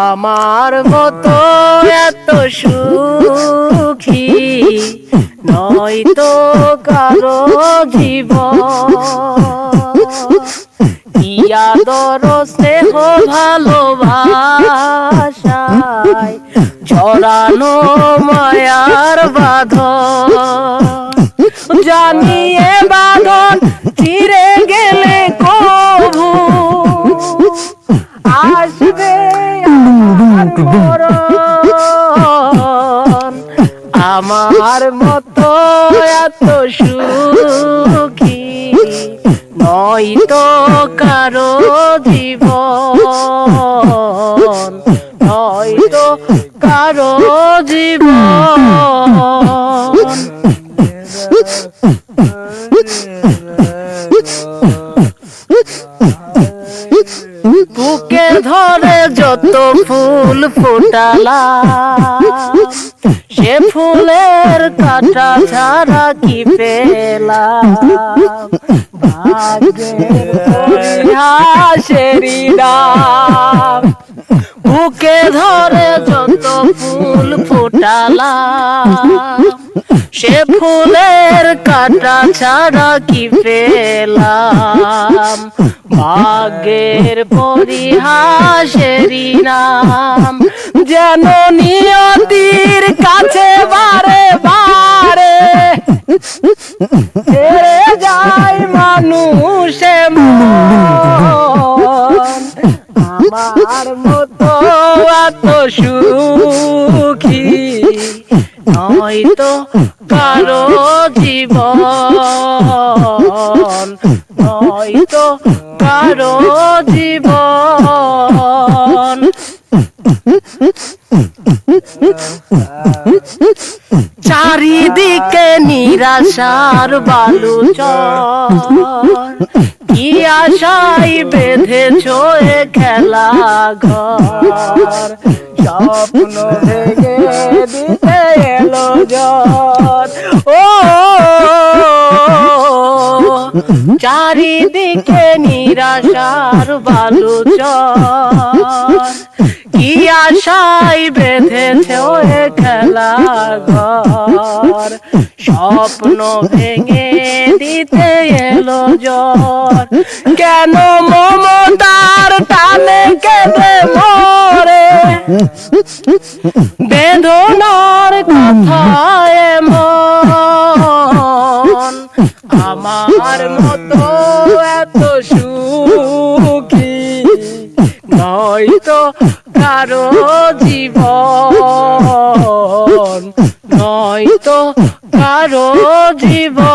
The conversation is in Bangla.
আমার মতো এত সুখী, নয়তো কারও জীবন। ইয়াদর স্নেহ ভালোবাসায় ছড়ানো মায়ার বাঁধ জানিয়ে বাঁধন মরণ। আমার মতো এত সুখী নয়তো কারও জীবন নয়তো কারও জীবন বুকে ধরে যত ফুল ফোটালাম সে ফুলের কাটা ছাড়া কি পরিহাসেরই নাম বুকে ধরে যত ফুল ফোটালাম। সে ফুলের কাটা ছাড়া কি পেলাম? ভাগ্যের পরিহাসেরই নাম। যেন নিয়তির কাছে বারে বারে যায় মানুষে মন। আমার মতো এত সুখী নয়তো কারও জীবন, নয়তো কারও জীবন। চারিদিকে নিরাশার বালু কি আশাই বেঁধেছ খেলা ঘর? স্বপ্ন ভেঙে চারিদিকে নিরাশার বালু কি আশাই বেঁধেছে ওই খেলা ঘর। স্বপ্ন ভেঙে দিতে এলো জ্বর। কেন মমতার টানে কেঁদে মরে? বেদনার কথায় আমার মতো এত সুখী। নয়তো কারও জীবন নয়তো কারও জীবন।